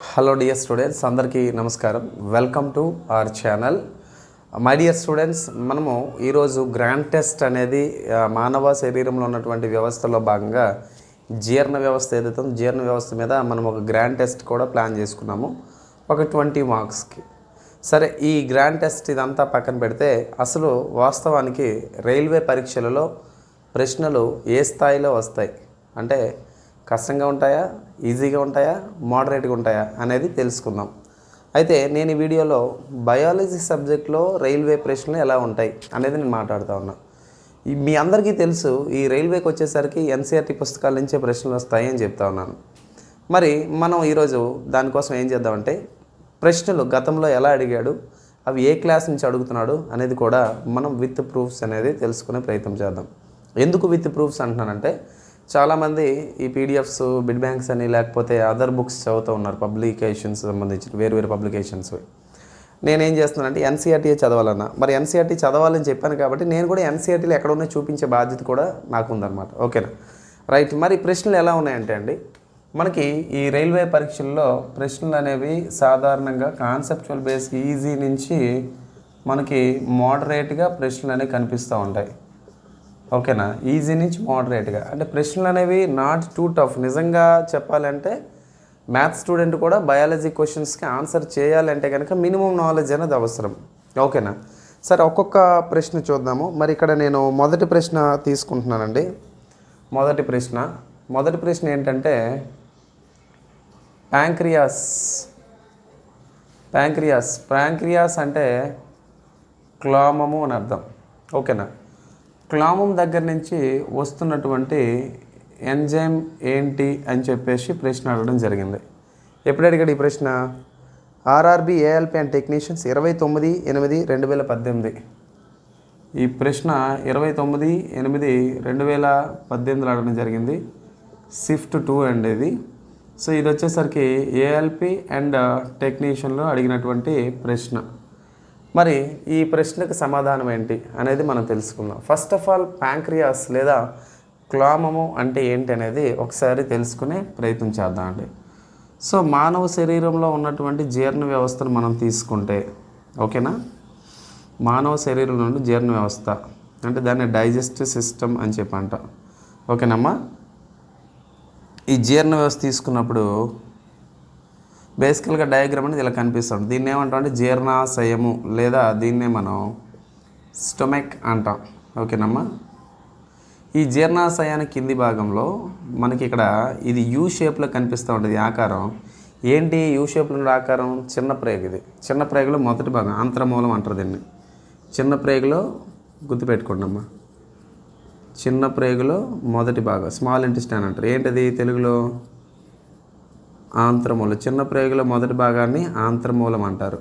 Hello dear students అందరికీ నమస్కారం. Welcome to our channel my dear students మనము ఈరోజు గ్రాండ్ టెస్ట్ అనేది మానవ శరీరంలో ఉన్నటువంటి వ్యవస్థలో భాగంగా జీర్ణ వ్యవస్థ ఏదైతే ఉందో, జీర్ణ వ్యవస్థ మీద మనం ఒక గ్రాండ్ టెస్ట్ కూడా ప్లాన్ చేసుకున్నాము. ఒక ట్వంటీ మార్క్స్కి. సరే ఈ గ్రాండ్ టెస్ట్ ఇదంతా పక్కన పెడితే అసలు వాస్తవానికి రైల్వే పరీక్షలలో ప్రశ్నలు ఏ స్థాయిలో వస్తాయి? అంటే కష్టంగా ఉంటాయా? ఈజీగా ఉంటాయా? మోడరేట్గా ఉంటాయా? అనేది తెలుసుకుందాం. అయితే నేను ఈ వీడియోలో బయాలజీ సబ్జెక్ట్లో రైల్వే ప్రశ్నలు ఎలా ఉంటాయి అనేది నేను మాట్లాడుతూ ఉన్నా. మీ అందరికీ తెలుసు ఈ రైల్వేకి వచ్చేసరికి ఎన్సీఆర్టీ పుస్తకాల నుంచే ప్రశ్నలు వస్తాయని చెప్తా ఉన్నాను. మరి మనం ఈరోజు దానికోసం ఏం చేద్దామంటే ప్రశ్నలు గతంలో ఎలా అడిగాడు అవి ఏ క్లాస్ నుంచి అడుగుతున్నాడు అనేది కూడా మనం విత్ ప్రూఫ్స్ అనేది తెలుసుకునే ప్రయత్నం చేద్దాం. ఎందుకు విత్ ప్రూఫ్స్ అంటున్నానంటే చాలామంది ఈ పీడిఎఫ్స్ బిడ్ బ్యాంక్స్ అని లేకపోతే అదర్ బుక్స్ చదువుతూ ఉన్నారు పబ్లికేషన్స్ సంబంధించి వేరు వేరు పబ్లికేషన్స్. నేనేం చేస్తున్నానంటే ఎన్సీఆర్టీ చదవాలన్నా. మరి ఎన్సీఆర్టీ చదవాలని చెప్పాను కాబట్టి నేను కూడా ఎన్సీఆర్టీలో ఎక్కడ ఉన్నాయో చూపించే బాధ్యత కూడా నాకు ఉందన్నమాట ఓకేనా? రైట్. మరి ప్రశ్నలు ఎలా ఉన్నాయంటే అండి మనకి ఈ రైల్వే పరీక్షల్లో ప్రశ్నలు అనేవి సాధారణంగా కాన్సెప్చువల్ బేస్ ఈజీ నుంచి మనకి మోడరేట్గా ప్రశ్నలు అనేవి కనిపిస్తూ ఉంటాయి. ఓకేనా? ఈజీ నుంచి మోడరేట్గా అంటే ప్రశ్నలు అనేవి నాట్ టూ టఫ్ నిజంగా చెప్పాలంటే మ్యాథ్స్ స్టూడెంట్ కూడా బయాలజీ క్వశ్చన్స్కి ఆన్సర్ చేయాలంటే కనుక మినిమం నాలెడ్జ్ అనేది అవసరం. ఓకేనా? సరే ఒక్కొక్క ప్రశ్న చూద్దాము. మరి ఇక్కడ నేను మొదటి ప్రశ్న తీసుకుంటున్నానండి. మొదటి ప్రశ్న. మొదటి ప్రశ్న ఏంటంటే ప్యాంక్రియాస్ ప్యాంక్రియాస్ ప్యాంక్రియాస్ అంటే క్లామము అని అర్థం. ఓకేనా? క్లామం దగ్గర నుంచి వస్తున్నటువంటి ఎంజైమ్ ఏంటి అని చెప్పేసి ప్రశ్న అడగడం జరిగింది. ఎప్పుడు అడిగాడు ఈ ప్రశ్న? ఆర్ఆర్బి ఏఎల్పి అండ్ టెక్నీషియన్స్ ఇరవై తొమ్మిది ఎనిమిది రెండు వేల పద్దెనిమిది. ఈ ప్రశ్న ఇరవై తొమ్మిది ఎనిమిది రెండు వేల పద్దెనిమిదిలో అడగడం జరిగింది. షిఫ్ట్ టూ అండి ఇది. సో ఇది వచ్చేసరికి ఏఎల్పి అండ్ టెక్నీషియన్లో అడిగినటువంటి ప్రశ్న. మరి ఈ ప్రశ్నకు సమాధానం ఏంటి అనేది మనం తెలుసుకుందాం. ఫస్ట్ ఆఫ్ ఆల్ ప్యాంక్రియాస్ లేదా క్లామము అంటే ఏంటి అనేది ఒకసారి తెలుసుకునే ప్రయత్నం చేద్దాం అండి సో మానవ శరీరంలో ఉన్నటువంటి జీర్ణ వ్యవస్థను మనం తీసుకుంటే ఓకేనా? మానవ శరీరం నుండి జీర్ణ వ్యవస్థ అంటే దాన్ని డైజెస్టివ్ సిస్టమ్ అని చెప్పి అంట. ఓకేనమ్మా? ఈ జీర్ణ వ్యవస్థ తీసుకున్నప్పుడు బేసికల్గా డయాగ్రామ్ అనేది ఇలా కనిపిస్తుంది. దీన్ని ఏమంటాం అంటే జీర్ణాశయము లేదా దీన్నే మనం స్టొమక్ అంటాం. ఓకేనమ్మా? ఈ జీర్ణాశయాన్ని కింది భాగంలో మనకి ఇక్కడ ఇది యూ షేప్లో కనిపిస్తూ ఉంటుంది. ఆకారం ఏంటి యూ షేప్లో ఉన్న ఆకారం? చిన్న ప్రేగు ఇది. చిన్న ప్రేగులో మొదటి భాగం అంతరమూలం అంటారు దీన్ని. చిన్న ప్రేగులో గుర్తుపెట్టుకోండి అమ్మా చిన్న ప్రేగులో మొదటి భాగం స్మాల్ ఇంటెస్టైన్ అంటారు. ఏంటది తెలుగులో? ఆంత్రమూలం చిన్న ప్రేగులో మొదటి భాగాన్ని ఆంత్రమూలం అంటారు.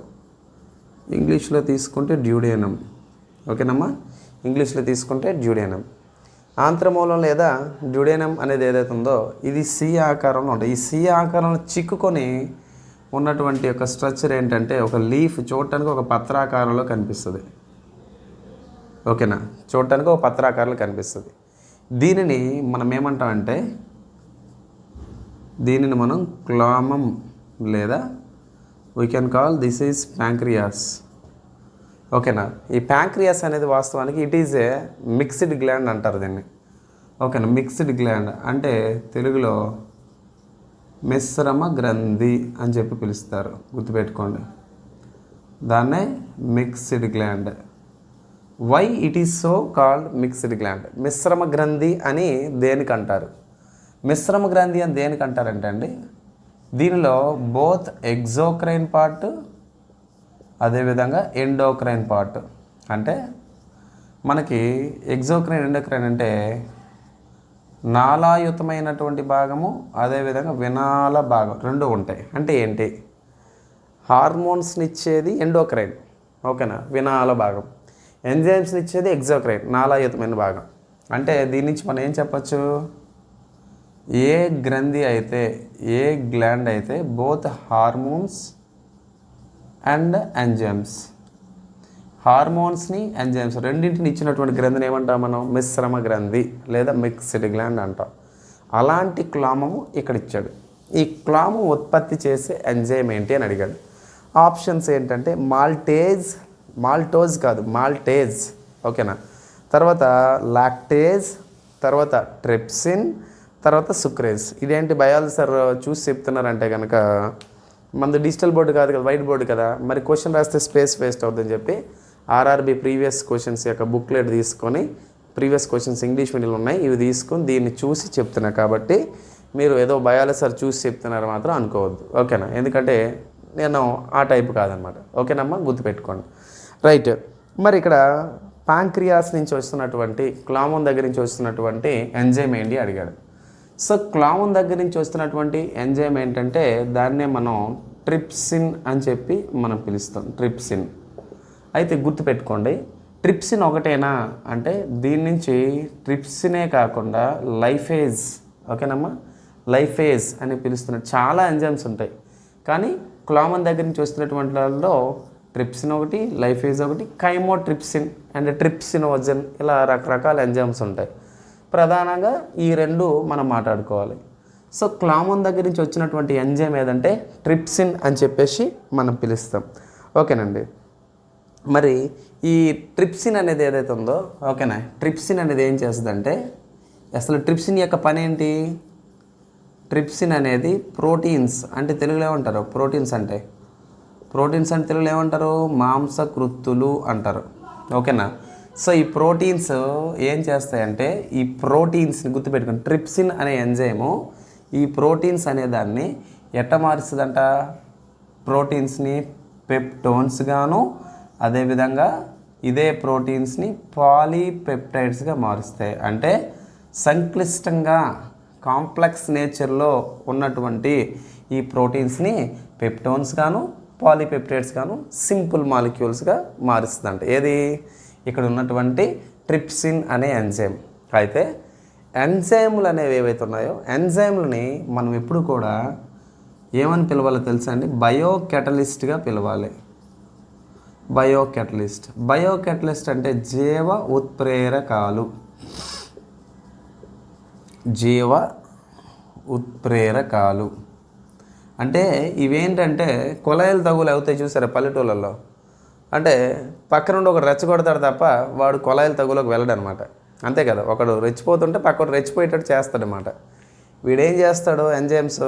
ఇంగ్లీష్లో తీసుకుంటే డ్యూడేనం. ఓకేనమ్మా? ఇంగ్లీష్లో తీసుకుంటే డ్యూడేనం. ఆంత్రమూలం లేదా డ్యూడేనం అనేది ఏదైతే ఉందో ఇది సి ఆకారంలో ఉంటుంది. ఈ సి ఆకారంలో చిక్కుకొని ఉన్నటువంటి ఒక స్ట్రక్చర్ ఏంటంటే ఒక లీఫ్ చూడటానికి ఒక పత్రాకారంలో కనిపిస్తుంది. ఓకేనా? చూడటానికి ఒక పత్రాకారంలో కనిపిస్తుంది. దీనిని మనం ఏమంటామంటే దీనిని మనం క్లామం లేదా we can call this is pancreas ఓకేనా? ఈ ప్యాంక్రియాస్ అనేది వాస్తవానికి it is a mixed gland అంటారు దీన్ని. ఓకేనా? మిక్స్డ్ గ్లాండ్ అంటే తెలుగులో మిశ్రమ గ్రంథి అని చెప్పి పిలుస్తారు. గుర్తుపెట్టుకోండి. దాన్నే mixed gland why it is so called mixed gland మిశ్రమ గ్రంథి అని దేనికి అంటారు? మిశ్రమ గ్రంథి అని దేనికి అంటారంటే అండి? దీనిలో బోత్ ఎగ్జోక్రైన్ పార్ట్ అదేవిధంగా ఎండోక్రైన్ పార్ట్. అంటే మనకి ఎగ్జోక్రైన్ ఎండోక్రైన్ అంటే నాలాయుతమైనటువంటి భాగము అదేవిధంగా వినాల భాగం రెండు ఉంటాయి. అంటే ఏంటి? హార్మోన్స్ని ఇచ్చేది ఎండోక్రైన్. ఓకేనా? వినాల భాగం. ఎంజైమ్స్ని ఇచ్చేది ఎగ్జోక్రైన్ నాలాయుతమైన భాగం. అంటే దీని నుంచి మనం ఏం చెప్పచ్చు? ఏ గ్రంథి అయితే ఏ గ్లాండ్ అయితే బోత్ హార్మోన్స్ అండ్ ఎంజైమ్స్. హార్మోన్స్ని ఎంజైమ్స్ రెండింటిని ఇచ్చినటువంటి గ్రంథిని ఏమంటాం మనం? మిశ్రమ గ్రంథి లేదా మిక్స్డ్ గ్లాండ్ అంటాం. అలాంటి క్లామము ఇక్కడ ఇచ్చాడు ఈ క్లాము ఉత్పత్తి చేసే ఎంజైమ్ ఏంటి అని అడిగాడు. ఆప్షన్స్ ఏంటంటే మాల్టేజ్ మాల్టోజ్ కాదు మాల్టేజ్. ఓకేనా? తర్వాత లాక్టేజ్ తర్వాత ట్రిప్సిన్ తర్వాత సుక్రేజ్. ఇదేంటి బయాలజీ సార్ చూసి చెప్తున్నారంటే కనుక మనది డిజిటల్ బోర్డు కాదు కదా వైట్ బోర్డు కదా మరి క్వశ్చన్ రాస్తే స్పేస్ వేస్ట్ అవుతుందని చెప్పి ఆర్ఆర్బి ప్రీవియస్ క్వశ్చన్స్ యొక్క బుక్లెట్ తీసుకొని ప్రీవియస్ క్వశ్చన్స్ ఇంగ్లీష్ మీడియంలో ఉన్నాయి ఇవి తీసుకొని దీన్ని చూసి చెప్తున్నా. కాబట్టి మీరు ఏదో బయాలజీ సార్ చూసి చెప్తున్నారు మాత్రం అనుకోవద్దు. ఓకేనా? ఎందుకంటే నేను ఆ టైప్ కాదనమాట. ఓకేనమ్మా? గుర్తుపెట్టుకోండి. రైట్. మరి ఇక్కడ పాంక్రియాస్ నుంచి వస్తున్నటువంటి క్లామోన్ దగ్గర నుంచి వస్తున్నటువంటి ఎంజైమ్ ఏంటి అడిగాడు. సో క్లామోన్ దగ్గర నుంచి వస్తున్నటువంటి ఎంజైమ్ ఏంటంటే దాన్నే మనం ట్రిప్సిన్ అని చెప్పి మనం పిలుస్తాం ట్రిప్సిన్. అయితే గుర్తుపెట్టుకోండి ట్రిప్సిన్ ఒకటేనా అంటే దీని నుంచి ట్రిప్సినే కాకుండా లైఫేజ్ ఓకేనమ్మా? లైఫేజ్ అని పిలుస్తున్న చాలా ఎంజైమ్స్ ఉంటాయి. కానీ క్లామన్ దగ్గర నుంచి వస్తున్నటువంటి వాళ్ళలో ట్రిప్సిన్ ఒకటి లైఫేజ్ ఒకటి కైమో ట్రిప్సిన్ అండ్ ట్రిప్సినోజన్ ఇలా రకరకాల ఎంజైమ్స్ ఉంటాయి. ప్రధానంగా ఈ రెండు మనం మాట్లాడుకోవాలి. సో క్లామన్ దగ్గర నుంచి వచ్చినటువంటి ఎంజైమ్ ఏదంటే ట్రిప్సిన్ అని చెప్పేసి మనం పిలుస్తాం. ఓకేనండి. మరి ఈ ట్రిప్సిన్ అనేది ఏదైతే ఉందో ఓకేనా? ట్రిప్సిన్ అనేది ఏం చేస్తుందంటే అసలు ట్రిప్సిన్ యొక్క పని ఏంటి? ట్రిప్సిన్ అనేది ప్రోటీన్స్ అంటే తెలుగులో ఏమంటారు? ప్రోటీన్స్ అంటే? ప్రోటీన్స్ అంటే తెలుగులో ఏమంటారు? మాంసకృత్తులు అంటారు. ఓకేనా? సో ఈ ప్రోటీన్స్ ఏం చేస్తాయంటే ఈ ప్రోటీన్స్ని గుర్తుపెట్టుకుని ట్రిప్సిన్ అనే ఎంజైము ఈ ప్రోటీన్స్ అనే దాన్ని ఎట్ట మారుస్తుందంట? ప్రోటీన్స్ని పెప్టోన్స్ గాను అదేవిధంగా ఇదే ప్రోటీన్స్ని పాలీపెప్టైడ్స్గా మారుస్తాయి. అంటే సంక్లిష్టంగా కాంప్లెక్స్ నేచర్లో ఉన్నటువంటి ఈ ప్రోటీన్స్ని పెప్టోన్స్ గాను పాలీపెప్టైడ్స్ గాను సింపుల్ మాలిక్యూల్స్గా మారుస్తుందంట. ఏది? ఇక్కడ ఉన్నటువంటి ట్రిప్సిన్ అనే ఎంజైమ్. అయితే ఎంజైములు అనేవి ఏవైతే ఉన్నాయో ఎంజైమ్లని మనం ఎప్పుడు కూడా ఏమని పిలవాలో తెలుసా అండి? బయో కెటలిస్ట్గా పిలవాలి. బయో కెటలిస్ట్ బయో కెటలిస్ట్ అంటే జీవ ఉత్ప్రేరకాలు. జీవ ఉత్ప్రేరకాలు. అంటే ఇవేంటంటే కుళాయిలు తగులు అవుతాయి చూసారా పల్లెటూళ్ళల్లో? అంటే పక్క నుండి ఒకడు రెచ్చగొడతాడు తప్ప వాడు కొలాయిల తగులోకి వెళ్ళడనమాట. అంతే కదా ఒకడు రెచ్చిపోతుంటే పక్కడు రెచ్చిపోయేటట్టు చేస్తాడనమాట. వీడేం చేస్తాడు ఎంజైమ్స్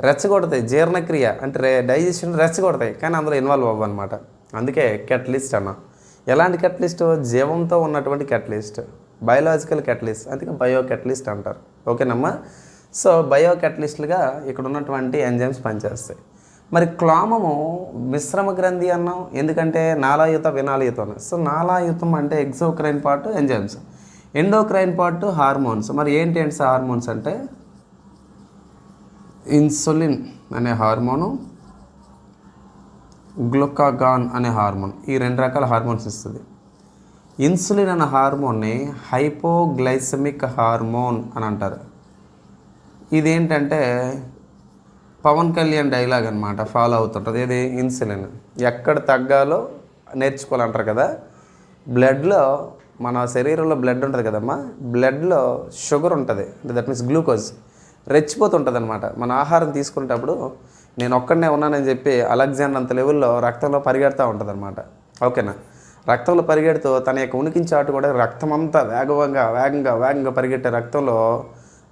రెచ్చగొడతాయి జీర్ణక్రియ అంటే రే డైజెషన్ రెచ్చగొడతాయి కానీ అందులో ఇన్వాల్వ్ అవ్వనమాట. అందుకే కెటలిస్ట్ అన్న. ఎలాంటి కెటలిస్ట్ జీవంతో ఉన్నటువంటి కెటలిస్ట్ బయోలాజికల్ కెటలిస్ట్ అందుకే బయో కెటలిస్ట్ అంటారు. ఓకేనమ్మా? సో బయో కెటలిస్ట్లుగా ఇక్కడ ఉన్నటువంటి ఎంజైమ్స్ పనిచేస్తాయి. మరి క్లామము మిశ్రమ గ్రంథి అన్నాం. ఎందుకంటే నాలాయుత వినాలయుత అన్నాం. సో నాలాయుతం అంటే exocrine part enzymes. Endocrine part hormones. మరి ఏంటి అంటే హార్మోన్స్ అంటే? ఇన్సులిన్ అనే హార్మోను గ్లూకాగాన్ అనే హార్మోన్. ఈ రెండు రకాల హార్మోన్స్ ఇస్తుంది. ఇన్సులిన్ అనే హార్మోన్ని హైపోగ్లైసమిక్ హార్మోన్ అని అంటారు. ఇదేంటంటే పవన్ కళ్యాణ్ డైలాగ్ అనమాట ఫాలో అవుతుంటుంది. ఏది? ఇన్సులిన్ ఎక్కడ తగ్గాలో నేర్చుకోవాలంటారు కదా. బ్లడ్లో మన శరీరంలో బ్లడ్ ఉంటుంది కదమ్మా. బ్లడ్లో షుగర్ ఉంటుంది. అంటే దట్ మీన్స్ గ్లూకోజ్ రెచ్చిపోతుంటుంది అనమాట మన ఆహారం తీసుకునేటప్పుడు నేను ఒక్కడనే ఉన్నానని చెప్పి అలెగ్జాండర్ అంత లెవెల్లో రక్తంలో పరిగెడతా ఉంటుంది అనమాట ఓకేనా? రక్తంలో పరిగెడుతూ తన యొక్క ఉనికించాటు కూడా రక్తం అంతా వేగవంగా వేగంగా వేగంగా పరిగెట్టే రక్తంలో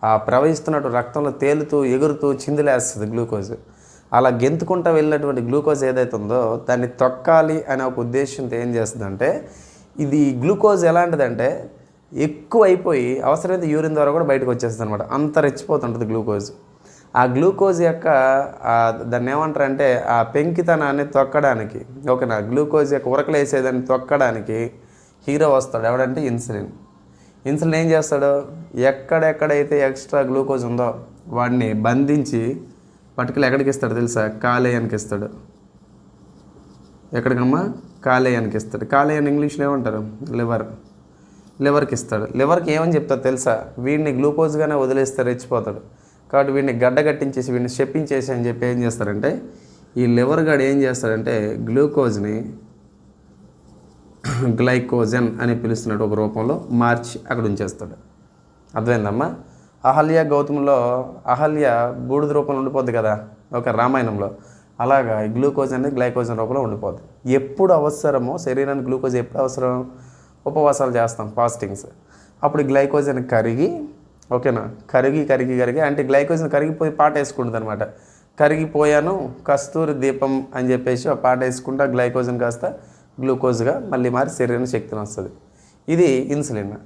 ఆ ప్రవహిస్తున్నట్టు రక్తంలో తేలుతూ ఎగురుతూ చిందులేస్తుంది గ్లూకోజ్. అలా గెంతుకుంటూ వెళ్ళినటువంటి గ్లూకోజ్ ఏదైతే ఉందో దాన్ని తొక్కాలి అనే ఒక ఉద్దేశంతో ఏం చేస్తుందంటే ఇది గ్లూకోజ్ ఎలాంటిదంటే ఎక్కువ అయిపోయి అవసరమైతే యూరిన్ ద్వారా కూడా బయటకు వచ్చేస్తుంది అనమాట అంత రెచ్చిపోతుంటుంది గ్లూకోజ్. ఆ గ్లూకోజ్ యొక్క దాన్ని ఏమంటారంటే ఆ పెంకితనాన్ని తొక్కడానికి ఓకేనా? గ్లూకోజ్ యొక్క ఉరకలేసేదాన్ని తొక్కడానికి హీరో వస్తాడు. ఎవడంటే ఇన్సులిన్. ఇన్సులిన్ ఏం చేస్తాడు? ఎక్కడెక్కడైతే ఎక్స్ట్రా గ్లూకోజ్ ఉందో వాడిని బంధించి పట్టుకులు ఎక్కడికి ఇస్తాడు తెలుసా? కాలేయానికి ఇస్తాడు. ఎక్కడికమ్మా? కాలేయానికి ఇస్తాడు. కాలేయాన్ని ఇంగ్లీష్లో ఏమంటారు? లివర్. లివర్కి ఇస్తాడు. లివర్కి ఏమని చెప్తారు తెలుసా? వీడిని గ్లూకోజ్గానే వదిలేస్తే రెచ్చిపోతాడు. కాబట్టి వీడిని గడ్డగట్టించేసి వీడిని చెప్పించేసి అని చెప్పి ఏం చేస్తారంటే ఈ లివర్ గడ్ ఏం చేస్తాడంటే గ్లూకోజ్ని గ్లైకోజన్ అని పిలుస్తున్నట్టు ఒక రూపంలో మార్చి అక్కడ ఉంచేస్తాడు. అర్థమైందమ్మా? అహల్య గౌతమ్లో అహల్య బూడిద రూపంలో ఉండిపోద్ది కదా ఒక రామాయణంలో. అలాగా గ్లూకోజ్ అనేది గ్లైకోజన్ రూపంలో ఉండిపోద్ది. ఎప్పుడు అవసరమో శరీరానికి గ్లూకోజ్ ఎప్పుడు అవసరం? ఉపవాసాలు చేస్తాం ఫాస్టింగ్స్. అప్పుడు గ్లైకోజన్ కరిగి ఓకేనా? కరిగి కరిగి కరిగి అంటే గ్లైకోజన్ కరిగిపోయి పాట వేసుకుంటుంది అనమాట కరిగిపోయాను కస్తూరి దీపం అని చెప్పేసి ఆ పాట వేసుకుంటా గ్లైకోజన్ కాస్త గ్లూకోజ్గా మళ్ళీ మారి శరీరం శక్తిని వస్తుంది. ఇది ఇన్సులిన్.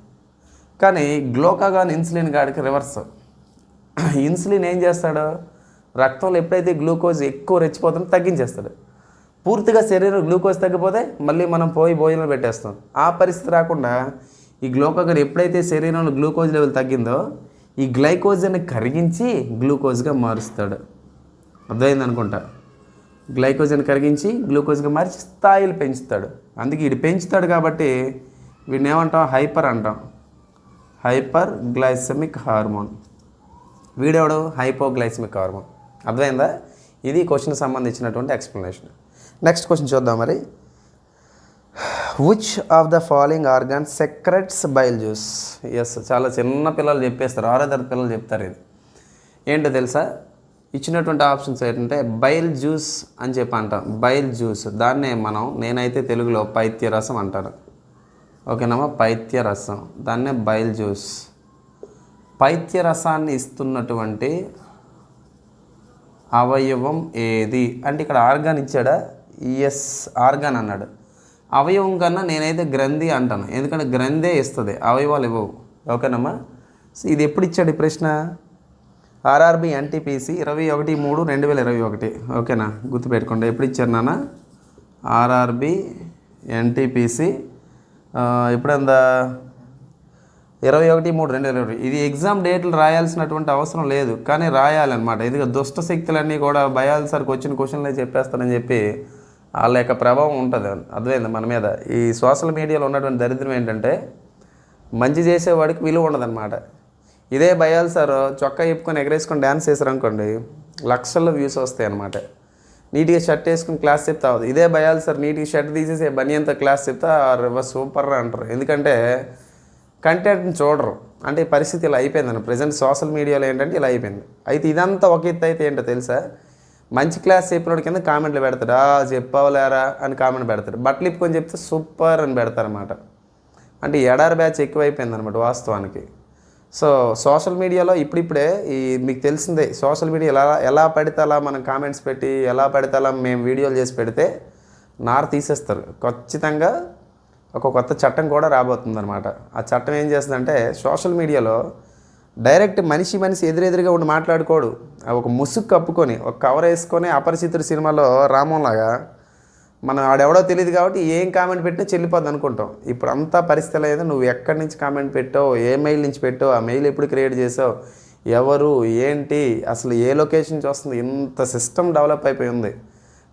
కానీ గ్లోకాగాన్ ఇన్సులిన్ గాడికి రివర్స్. ఇన్సులిన్ ఏం చేస్తాడు? రక్తంలో ఎప్పుడైతే గ్లూకోజ్ ఎక్కువ రెచ్చిపోతుందో తగ్గించేస్తాడు. పూర్తిగా శరీరం గ్లూకోజ్ తగ్గిపోతే మళ్ళీ మనం పోయి భోజనం పెట్టేస్తాం. ఆ పరిస్థితి రాకుండా ఈ గ్లూకోగన్ ఎప్పుడైతే శరీరంలో గ్లూకోజ్ లెవెల్ తగ్గిందో ఈ గ్లైకోజన్ కరిగించి గ్లూకోజ్గా మారుస్తాడు. అర్థమైంది అనుకుంటా? గ్లైకోజన్ కరిగించి గ్లూకోజ్గా మార్చి స్థాయిలు పెంచుతాడు. అందుకే ఇది పెంచుతాడు కాబట్టి వీడిని ఏమంటాం? హైపర్ అంటాం. Hyper glycemic hormone. వీడెవడు? Hypoglycemic hormone. అర్థమైందా? ఇది క్వశ్చన్ సంబంధించినటువంటి ఎక్స్ప్లెనేషన్. నెక్స్ట్ క్వశ్చన్ చూద్దాం మరి. Which of the following organ secretes bile juice yes చాలా చిన్న పిల్లలు చెప్పేస్తారు. ఆరో తరగతి పిల్లలు చెప్తారు ఇది. ఏంటో తెలుసా? ఇచ్చినటువంటి ఆప్షన్స్ ఏంటంటే బైల్ జ్యూస్ అని చెప్పి అంటాం బైల్ జ్యూస్. దాన్నే మనం నేనైతే తెలుగులో పైత్య రసం అంటాను ఓకేనమ్మా? పైత్య రసం దాన్నే బైల్ జ్యూస్. పైత్య రసాన్ని ఇస్తున్నటువంటి అవయవం ఏది? అంటే ఇక్కడ ఆర్గాన్ ఇచ్చాడా? ఎస్ ఆర్గాన్ అన్నాడు. అవయవం కన్నా నేనైతే గ్రంథి అంటాను. ఎందుకంటే గ్రంథే ఇస్తుంది. అవయవాలు ఇవ్వవు. ఓకేనమ్మా? సో ఇది ఎప్పుడు ఇచ్చాడు ఈ ప్రశ్న? ఆర్ఆర్బి ఎన్టీపీసీ ఇరవై ఒకటి మూడు రెండు వేల ఇరవై ఒకటి. ఓకేనా? గుర్తుపెట్టుకోండి. ఎప్పుడు ఇచ్చారు నాన్న? RRB NTPC. ఎప్పుడందా? ఇరవై ఒకటి మూడు రెండు వేల ఇరవై ఇది ఎగ్జామ్ డేట్లు రాయాల్సినటువంటి అవసరం లేదు కానీ రాయాలన్నమాట. ఎందుకంటే దుష్ట శక్తులన్నీ కూడా భయాలు సరికి వచ్చిన క్వశ్చన్లే చెప్పేస్తానని చెప్పి వాళ్ళ యొక్క ప్రభావం ఉంటుంది. అర్థమైంది మన మీద? ఈ సోషల్ మీడియాలో ఉన్నటువంటి దరిద్రం ఏంటంటే మంచి చేసేవాడికి విలువ ఉండదన్నమాట. ఇదే భయాలు సార్ చొక్కా ఇప్పుకొని ఎగరేసుకొని డ్యాన్స్ చేశారనుకోండి లక్షల్లో వ్యూస్ వస్తాయి అనమాట నీట్గా షర్ట్ వేసుకుని క్లాస్ చెప్తా అవుతుంది ఇదే భయాలు సార్ నీట్గా షర్ట్ తీసేసి బనియంతో క్లాస్ చెప్తా సూపర్ అంటారు. ఎందుకంటే కంటెంట్ని చూడరు. అంటే ఈ పరిస్థితి ఇలా అయిపోయిందని ప్రజెంట్ సోషల్ మీడియాలో ఏంటంటే ఇలా అయిపోయింది. అయితే ఇదంతా ఒక ఎత్తు అయితే ఏంటో తెలుసా? మంచి క్లాస్ చెప్పినోడి కింద కామెంట్లు పెడతాడు. ఆ చెప్పవలేరా అని కామెంట్ పెడతాడు. బట్టలు ఇప్పుకొని చెప్తే సూపర్ అని పెడతారన్నమాట. అంటే ఎడారి బ్యాచ్ ఎక్కువైపోయింది అనమాట వాస్తవానికి. సో సోషల్ మీడియాలో ఇప్పుడిప్పుడే ఈ మీకు తెలిసిందే సోషల్ మీడియా ఎలా ఎలా పడితే అలా మనం కామెంట్స్ పెట్టి ఎలా పడితే అలా మేము వీడియోలు చేసి పెడితే నార తీసేస్తారు. ఖచ్చితంగా ఒక కొత్త చట్టం కూడా రాబోతుంది అనమాట ఆ చట్టం ఏం చేస్తుందంటే సోషల్ మీడియాలో డైరెక్ట్ మనిషి మనిషి ఎదురెదురుగా ఉండి మాట్లాడుకోడు. ఒక ముసుగు కప్పుకొని ఒక కవర్ వేసుకొని అపరిచితుడు సినిమాలో రామంలాగా మనం ఆడెవడో తెలియదు కాబట్టి ఏం కామెంట్ పెట్టినా చెల్లిపోద్ది అనుకుంటాం. ఇప్పుడు అంతా పరిస్థితి లేదు నువ్వు ఎక్కడి నుంచి కామెంట్ పెట్టావు ఏ మెయిల్ నుంచి పెట్టావు ఆ మెయిల్ ఎప్పుడు క్రియేట్ చేసావు ఎవరు ఏంటి అసలు ఏ లొకేషన్ నుంచి వస్తుంది ఇంత సిస్టమ్ డెవలప్ అయిపోయి ఉంది.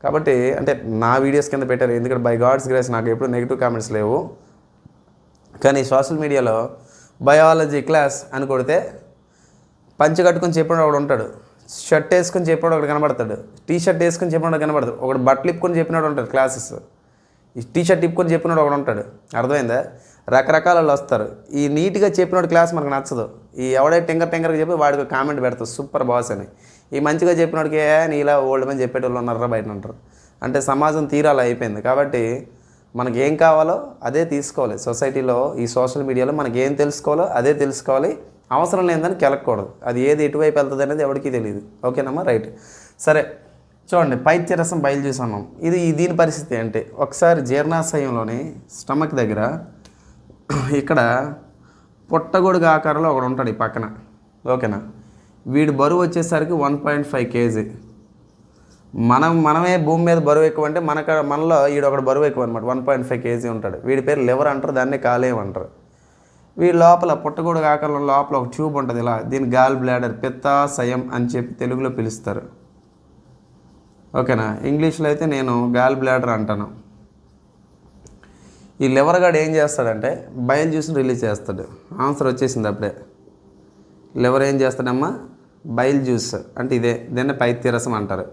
కాబట్టి అంటే నా వీడియోస్ కింద పెట్టారు ఎందుకంటే బై గాడ్స్ గ్రేస్ నాకు ఎప్పుడు నెగిటివ్ కామెంట్స్ లేవు. కానీ సోషల్ మీడియాలో బయాలజీ క్లాస్ అని కొడితే పంచి కట్టుకొని చెప్పిన వాడు ఉంటాడు. షర్ట్ వేసుకొని చెప్పినాడు ఒకటి కనబడతాడు. టీ షర్ట్ వేసుకొని చెప్పినాడు కనబడతాడు. ఒకడు బట్టలు ఇప్పుకొని చెప్పినాడు ఉంటాడు క్లాసెస్ ఈ టీ షర్ట్ ఇప్పుకొని చెప్పినాడు ఒకడు ఉంటాడు. అర్థమైందా? రకరకాల వాళ్ళు వస్తారు. ఈ నీట్గా చెప్పినోడు క్లాస్ మనకు నచ్చదు. ఈ ఎవడే టెంకర్ టెంకర్గా చెప్పి వాడికి కామెంట్ పెడతావు సూపర్ బాస్ అని. ఈ మంచిగా చెప్పినోడికి "ఏ, నీలా ఓల్డ్ మ్యాన్ చెప్పేటోళ్ళు ఉన్నారా బయట అంటారు. అంటే సమాజం తీరాలా అయిపోయింది. కాబట్టి మనకి ఏం కావాలో అదే తీసుకోవాలి. సొసైటీలో ఈ సోషల్ మీడియాలో మనకి ఏం తెలుసుకోవాలో అదే తెలుసుకోవాలి. అవసరం లేదని కెలకూడదు అది ఏది ఎటువైపు వెళ్తుంది అనేది ఎవరికి తెలియదు ఓకేనమ్మా? రైట్. సరే చూడండి పైత్యరసం బయలు చూసున్నాం ఇది దీని పరిస్థితి అంటే ఒకసారి జీర్ణాశయంలోని స్టమక్ దగ్గర ఇక్కడ పుట్టగొడుగు ఆకారంలో ఒకడు ఉంటాడు ఈ పక్కన. ఓకేనా? వీడి బరువు వచ్చేసరికి వన్ పాయింట్ ఫైవ్ కేజీ. మనం మనమే భూమి మీద బరువు ఎక్కువ అంటే మనక మనలో ఈడు ఒకడు బరువు ఎక్కువ అనమాట వన్ పాయింట్ ఫైవ్ కేజీ ఉంటాడు. వీడి పేరు లివర్ అంటారు దాన్ని కాలేయం అంటారు. వీడి లోపల పుట్టగొడుగు ఆకారంలో లోపల ఒక ట్యూబ్ ఉంటుంది ఇలా దీని గాల్ బ్లాడర్ పిత్తాశయం అని చెప్పి తెలుగులో పిలుస్తారు. ఓకేనా? ఇంగ్లీష్లో అయితే నేను గాల్ బ్లాడర్ అంటాను. ఈ లివర్ గార్డ్ ఏం చేస్తాడంటే బయలు జ్యూస్ని రిలీజ్ చేస్తాడు. ఆన్సర్ వచ్చేసింది అప్పుడే. లివర్ ఏం చేస్తాడమ్మా? బైల్ జ్యూస్ అంటే ఇదే దీన్ని పైత్యరసం అంటారు.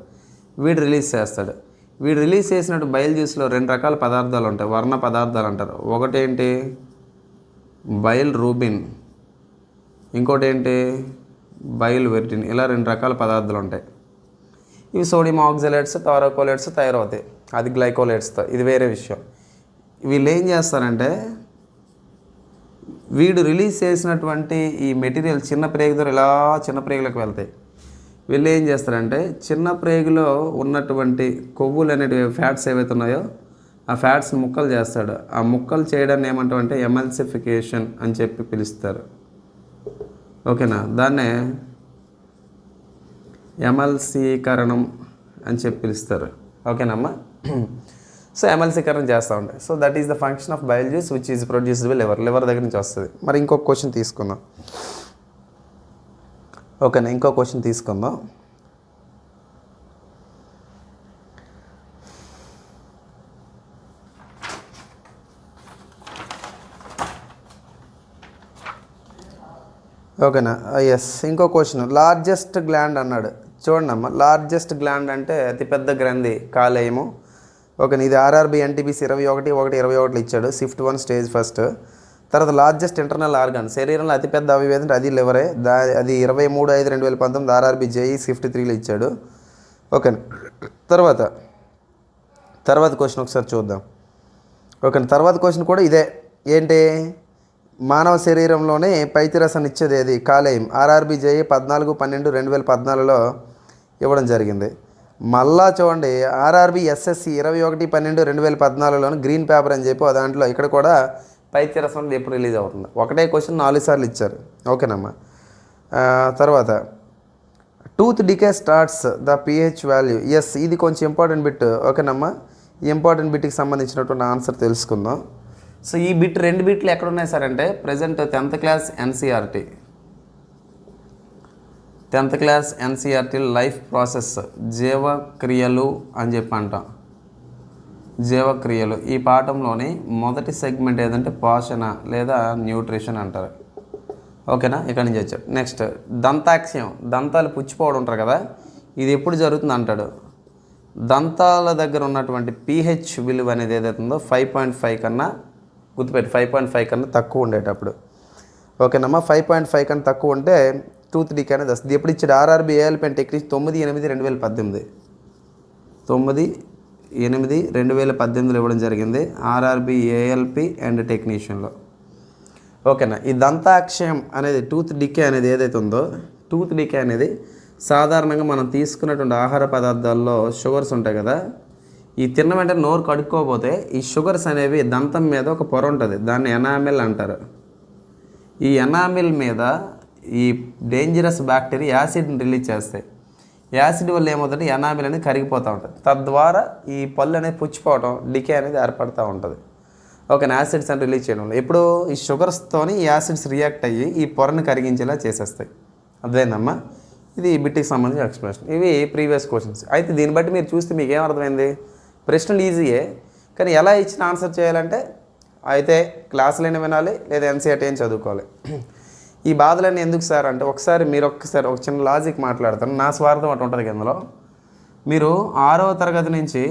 వీడు రిలీజ్ చేస్తాడు. వీడు రిలీజ్ చేసినట్టు బయల్ జ్యూస్లో రెండు రకాల పదార్థాలు ఉంటాయి వర్ణ పదార్థాలు అంటారు. ఒకటేంటి? బైల్ రూబిన్ ఇంకోటి ఏంటి బైల్ వెర్టిన్ ఇలా రెండు రకాల పదార్థాలు ఉంటాయి ఇవి సోడియం ఆక్సలేట్స్ టారోకోలేట్స్ తయారవుతాయి అది గ్లైకోలేట్స్తో ఇది వేరే విషయం. వీళ్ళు ఏం చేస్తారంటే వీడు రిలీజ్ చేసినటువంటి ఈ మెటీరియల్ చిన్న ప్రేగు ద్వారా ఇలా చిన్న ప్రేగులకు వెళ్తాయి. వీళ్ళు ఏం చేస్తారంటే చిన్న ప్రేగులో ఉన్నటువంటి కొవ్వులు అనేటివి ఫ్యాట్స్ ఏవైతే ఉన్నాయో ఆ ఫ్యాట్స్ని ముక్కలు చేస్తాడు. ఆ ముక్కలు చేయడాన్ని ఏమంటామంటే ఎమల్సిఫికేషన్ అని చెప్పి పిలుస్తారు. ఓకేనా? దాన్నే ఎమల్సీకరణం అని చెప్పి పిలుస్తారు. ఓకేనమ్మా? సో ఎమల్సీకరణం చేస్తూ ఉంటాయి so that is the function of biologies which is produced by liver liver దగ్గర నుంచి వస్తుంది. మరి ఇంకొక క్వశ్చన్ తీసుకుందాం. ఓకేనా? ఇంకో క్వశ్చన్ తీసుకుందాం. ఓకేనా? ఎస్ ఇంకో క్వశ్చన్ లార్జెస్ట్ గ్లాండ్ అన్నాడు. చూడండి అమ్మ. లార్జెస్ట్ గ్లాండ్ అంటే అతిపెద్ద గ్రంథి కాలేయము. ఓకే ఇది ఆర్ఆర్బి ఎన్టీబీసీ ఇరవై ఒకటి ఒకటి ఇరవై ఒకటి ఇచ్చాడు. షిఫ్ట్ వన్ స్టేజ్ ఫస్ట్ తర్వాత లార్జెస్ట్ ఇంటర్నల్ ఆర్గాన్ శరీరంలో అతిపెద్ద అవయవం అంటే అది లివరే. దా అది ఇరవై మూడు ఐదు రెండు వేల పంతొమ్మిది ఆర్ఆర్బి జేఈ షిఫ్ట్ త్రీలో ఇచ్చాడు. ఓకే తర్వాత తర్వాత క్వశ్చన్ ఒకసారి చూద్దాం. ఓకే తర్వాత క్వశ్చన్ కూడా ఇదే. ఏంటి? మానవ శరీరంలోనే పైతిరసాన్ని ఇచ్చేది ఏది కాలేయం. ఆర్ఆర్బి జేఏ పద్నాలుగు పన్నెండు రెండు వేల పద్నాలుగులో ఇవ్వడం జరిగింది. మళ్ళా చూడండి ఆర్ఆర్బి ఎస్ఎస్సి ఇరవై ఒకటి పన్నెండు రెండు వేల పద్నాలుగులోని గ్రీన్ పేపర్ అని చెప్పి దాంట్లో ఇక్కడ కూడా పైతిరసం అనేది ఎప్పుడు రిలీజ్ అవుతుంది. ఒకటే క్వశ్చన్ నాలుగు సార్లు ఇచ్చారు. ఓకేనమ్మా. తర్వాత tooth decay starts the pH value. Yes ఇది కొంచెం ఇంపార్టెంట్ బిట్. ఓకేనమ్మా. ఈ ఇంపార్టెంట్ బిట్కి సంబంధించినటువంటి ఆన్సర్ తెలుసుకుందాం. సో ఈ బిట్ రెండు బిట్లు ఎక్కడ ఉన్నాయి సార్ అంటే present tenth class NCERT. Tenth class NCERT life process జీవక్రియలు అని చెప్పి అంటాం. జీవక్రియలు. ఈ పాఠంలోని మొదటి సెగ్మెంట్ ఏదంటే పోషణ లేదా న్యూట్రిషన్ అంటారు. ఓకేనా? ఇక్కడ నుంచి వచ్చాడు నెక్స్ట్ దంతాక్షయం. దంతాలు పుచ్చిపోవడం ఉంటారు కదా ఇది ఎప్పుడు జరుగుతుంది అంటాడు? దంతాల దగ్గర ఉన్నటువంటి పీహెచ్ విలువ అనేది ఏదైతుందో ఫైవ్ పాయింట్ ఫైవ్ కన్నా గుర్తుపెట్టి ఫైవ్ పాయింట్ ఫైవ్ కన్నా తక్కువ ఉండేటప్పుడు. ఓకేనమ్మా ఫైవ్ పాయింట్ ఫైవ్ కన్నా తక్కువ ఉంటే టూత్ డీక్ అనేది వస్తుంది ఎప్పుడు ఇచ్చాడు? ఆర్ఆర్బి ఏఎల్పెన్ టెక్నిక్ తొమ్మిది ఎనిమిది రెండు వేల పద్దెనిమిది. తొమ్మిది ఎనిమిది రెండు వేల పద్దెనిమిదిలో ఇవ్వడం జరిగింది ఆర్ఆర్బి ఏఎల్పి అండ్ టెక్నీషియన్లో ఓకేనా ఈ దంతాక్షయం అనేది టూత్ డికే అనేది ఏదైతే ఉందో టూత్ డికే అనేది సాధారణంగా మనం తీసుకున్నటువంటి ఆహార పదార్థాల్లో షుగర్స్ ఉంటాయి కదా ఈ తిన్న వెంటనే నోరు కడుక్కోపోతే ఈ షుగర్స్ అనేవి దంతం మీద ఒక పొర ఉంటుంది. దాన్ని ఎనామిల్ అంటారు. ఈ ఎనామిల్ మీద ఈ డేంజరస్ బ్యాక్టీరియా యాసిడ్ని రిలీజ్ చేస్తాయి. యాసిడ్ వల్ల ఏమవుతుందంటే ఎనామిల్ అనేది కరిగిపోతూ ఉంటుంది. తద్వారా ఈ పళ్ళు అనేది పుచ్చిపోవడం డికే అనేది ఏర్పడుతూ ఉంటుంది. ఒక యాసిడ్స్ అని రిలీజ్ చేయడం వల్ల. ఇప్పుడు ఈ షుగర్స్తోని ఈ యాసిడ్స్ రియాక్ట్ అయ్యి ఈ పొరని కరిగించేలా చేసేస్తాయి. అర్థమైందమ్మా? ఇది ఈ సంబంధించిన ఎక్స్ప్లెనేషన్. ఇవి ప్రీవియస్ క్వశ్చన్స్. అయితే దీన్ని బట్టి మీరు చూస్తే మీకు ఏం అర్థమైంది ప్రశ్నలు ఈజీయే కానీ ఎలా ఇచ్చిన ఆన్సర్ చేయాలంటే అయితే క్లాసులైనా వినాలి లేదా ఎన్సీఆర్టీ అని చదువుకోవాలి. ఈ బాధలన్నీ ఎందుకు సార్ అంటే ఒకసారి మీరు ఒక్కసారి ఒక చిన్న లాజిక్ మాట్లాడతాను. నా స్వార్థం అటు ఉంటుంది ఇందులో. మీరు ఆరవ తరగతి నుంచి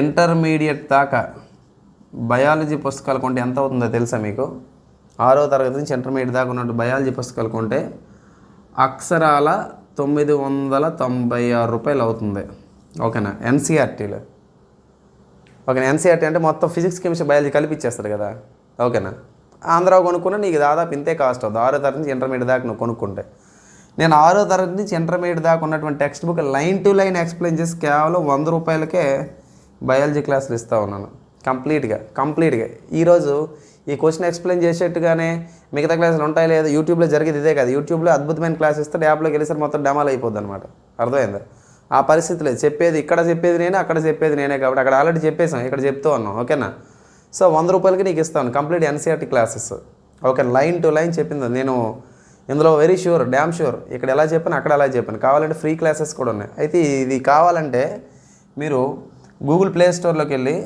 ఇంటర్మీడియట్ దాకా బయాలజీ పుస్తకాలు కొంటే ఎంత అవుతుందో తెలుసా మీకు? ఆరో తరగతి నుంచి ఇంటర్మీడియట్ దాకా ఉన్నట్టు బయాలజీ పుస్తకాలు కొంటే అక్షరాల తొమ్మిది వందల తొంభై ఆరు రూపాయలు అవుతుంది. ఓకేనా? ఎన్సీఆర్టీలో ఓకేనా? ఎన్సీఆర్టీ అంటే మొత్తం ఫిజిక్స్ కెమిస్ట్రీ బయాలజీ కలిపి ఇచ్చేస్తారు కదా? ఓకేనా? ఆంధ్ర కొనుక్కున్నా నీకు దాదాపు ఇంతే కాస్ట్ అవుతుంది ఆరో తరగతి నుంచి ఇంటర్మీడియట్ దాకా నువ్వు కొనుక్కుంటే. నేను ఆరో తరగతి నుంచి ఇంటర్మీడియట్ దాకా ఉన్నటువంటి text book line to line explain చేసి కేవలం వంద రూపాయలకే బయాలజీ క్లాసులు ఇస్తూ ఉన్నాను. కంప్లీట్గా కంప్లీట్గా ఈరోజు ఈ క్వశ్చన్ ఎక్స్ప్లెయిన్ చేసేట్టుగానే మిగతా క్లాసులు ఉంటాయి లేదా యూట్యూబ్లో జరిగేది ఇదే కాదు. యూట్యూబ్లో అద్భుతమైన క్లాస్ ఇస్తే యాప్లోకి వెళ్ళేసరికి మొత్తం డెమాల్ అయిపోద్ది అనమాట అర్థమైందా? ఆ పరిస్థితి లేదు చెప్పేది ఇక్కడ చెప్పేది నేనే అక్కడ చెప్పేది నేనే కాబట్టి అక్కడ ఆల్రెడీ చెప్పేసాం ఇక్కడ చెప్తూ ఉన్నాం. ఓకేనా? సో వంద రూపాయలకి నీకు ఇస్తాను. Complete NCERT classes okay line to line చెప్పింది. నేను ఇందులో వెరీ షూర్ డ్యామ్ షూర్ ఇక్కడ ఎలా చెప్పాను అక్కడ ఎలా చెప్పాను. కావాలంటే ఫ్రీ క్లాసెస్ కూడా ఉన్నాయి. అయితే ఇది కావాలంటే మీరు గూగుల్ ప్లే స్టోర్లోకి వెళ్ళి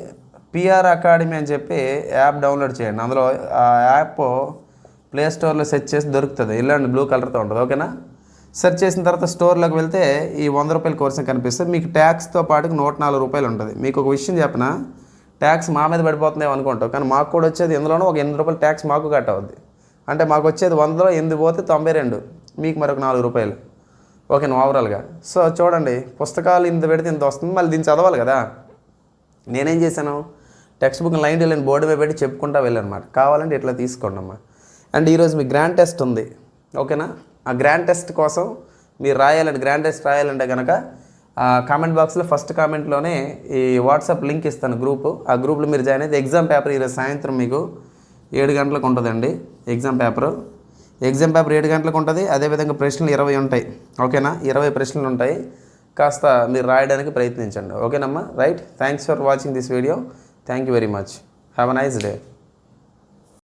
పిఆర్ అకాడమీ అని చెప్పి యాప్ డౌన్లోడ్ చేయండి. అందులో ఆ యాప్ ప్లే స్టోర్లో సెర్చ్ చేసి దొరుకుతుంది. ఇలాంటి బ్లూ కలర్తో ఉంటుంది. ఓకేనా? సెర్చ్ చేసిన తర్వాత స్టోర్లోకి వెళ్తే ఈ వంద రూపాయల కోర్స్ కనిపిస్తుంది. మీకు ట్యాక్స్తో పాటు నూట నాలుగు రూపాయలు ఉంటుంది. మీకు ఒక విషయం చెప్పిన? ట్యాక్స్ మా మీద పడిపోతుందేమో అనుకుంటాం కానీ మాకు కూడా వచ్చేది ఎందులోనో ఒక ఎనిమిది రూపాయలు ట్యాక్స్ మాకు కట్ అవుద్ది. అంటే మాకు వచ్చేది వందలో ఎనిమిది పోతే తొంభై రెండు. మీకు మరొక నాలుగు రూపాయలు. ఓకేనా ఓవరాల్గా సో చూడండి పుస్తకాలు ఇంత పెడితే ఇంత వస్తుంది. మళ్ళీ దీన్ని చదవాలి కదా. నేనేం చేశాను? Text book line to line board మీద పెట్టి చెప్పుకుంటా వెళ్ళానమాట కావాలంటే ఇట్లా తీసుకోండి అమ్మా. అండ్ ఈరోజు మీ గ్రాండ్ టెస్ట్ ఉంది. ఓకేనా? ఆ గ్రాండ్ టెస్ట్ కోసం మీరు రాయాలంటే గ్రాండ్ టెస్ట్ రాయాలంటే కనుక కామెంట్ బాక్స్లో ఫస్ట్ కామెంట్లోనే ఈ వాట్సాప్ లింక్ ఇస్తాను గ్రూప్ ఆ గ్రూప్లో మీరు జాయిన్ అయితే ఎగ్జామ్ పేపర్ ఈరోజు సాయంత్రం మీకు ఏడు గంటలకు ఉంటుందండి ఎగ్జామ్ పేపరు ఎగ్జామ్ పేపర్ ఏడు గంటలకు ఉంటుంది. అదేవిధంగా ప్రశ్నలు ఇరవై ఉంటాయి. ఓకేనా? ఇరవై ప్రశ్నలు ఉంటాయి. కాస్త మీరు రాయడానికి ప్రయత్నించండి. ఓకేనమ్మా? Right thanks for watching this video thank you very much have a nice day